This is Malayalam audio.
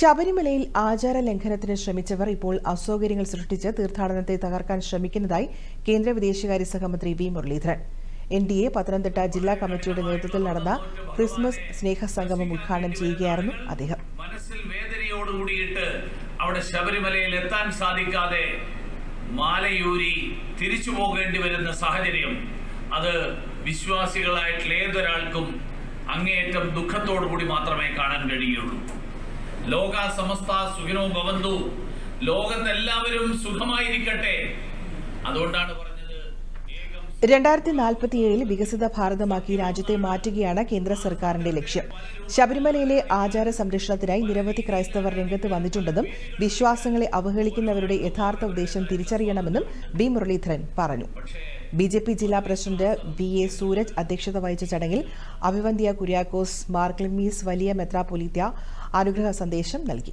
ശബരിമലയിൽ ആചാര ലംഘനത്തിന് ശ്രമിച്ചവർ ഇപ്പോൾ അസൗകര്യങ്ങൾ സൃഷ്ടിച്ച് തീർത്ഥാടനത്തെ തകർക്കാൻ ശ്രമിക്കുന്നതായി കേന്ദ്ര വിദേശകാര്യ സഹമന്ത്രി V Muraleedharan. N D A Pathanamthitta ജില്ലാ കമ്മിറ്റിയുടെ നേതൃത്വത്തിൽ നടന്ന ക്രിസ്മസ് സ്നേഹ സ്നേഹസംഗമം ഉദ്ഘാടനം ചെയ്യുകയായിരുന്നു അദ്ദേഹം. മനസ്സിൽ വേദനയോടുകൂടിയിട്ട് അവിടെ ശബരിമലയിൽ എത്താൻ സാധിക്കാതെ മാലയൂരി തിരിച്ചു പോകേണ്ടി വരുന്ന സാഹചര്യം അത് വിശ്വാസികളായിട്ടുള്ള ഏതൊരാൾക്കും അങ്ങേയറ്റം ദുഃഖത്തോടു കൂടി മാത്രമേ കാണാൻ കഴിയുള്ളൂ ലോക സമസ്ത സുഖിനോ ഭവന്തു. ലോകത്തെല്ലാവരും സുഖമായിരിക്കട്ടെ. അതുകൊണ്ടാണ് പറഞ്ഞത് രണ്ടായിരത്തി നാൽപ്പത്തിയേഴിൽ വികസിത ഭാരതമാക്കി രാജ്യത്തെ മാറ്റുകയാണ് കേന്ദ്ര സർക്കാരിന്റെ ലക്ഷ്യം. ശബരിമലയിലെ ആചാര സംരക്ഷണത്തിനായി നിരവധി ക്രൈസ്തവർ രംഗത്ത് വന്നിട്ടുണ്ടെന്നും വിശ്വാസങ്ങളെ അവഹേളിക്കുന്നവരുടെ യഥാർത്ഥ ഉദ്ദേശം തിരിച്ചറിയണമെന്നും ബി മുരളീധരൻ പറഞ്ഞു. ബി ജെ പി ജില്ലാ പ്രസിഡന്റ് വി എ സൂരജ് അധ്യക്ഷത വഹിച്ച ചടങ്ങിൽ അഭിവന്ധ്യ കുര്യാക്കോസ് മാർക്ലിമീസ് വലിയ മെത്രാപൊലീത്ത അനുഗ്രഹ സന്ദേശം നൽകി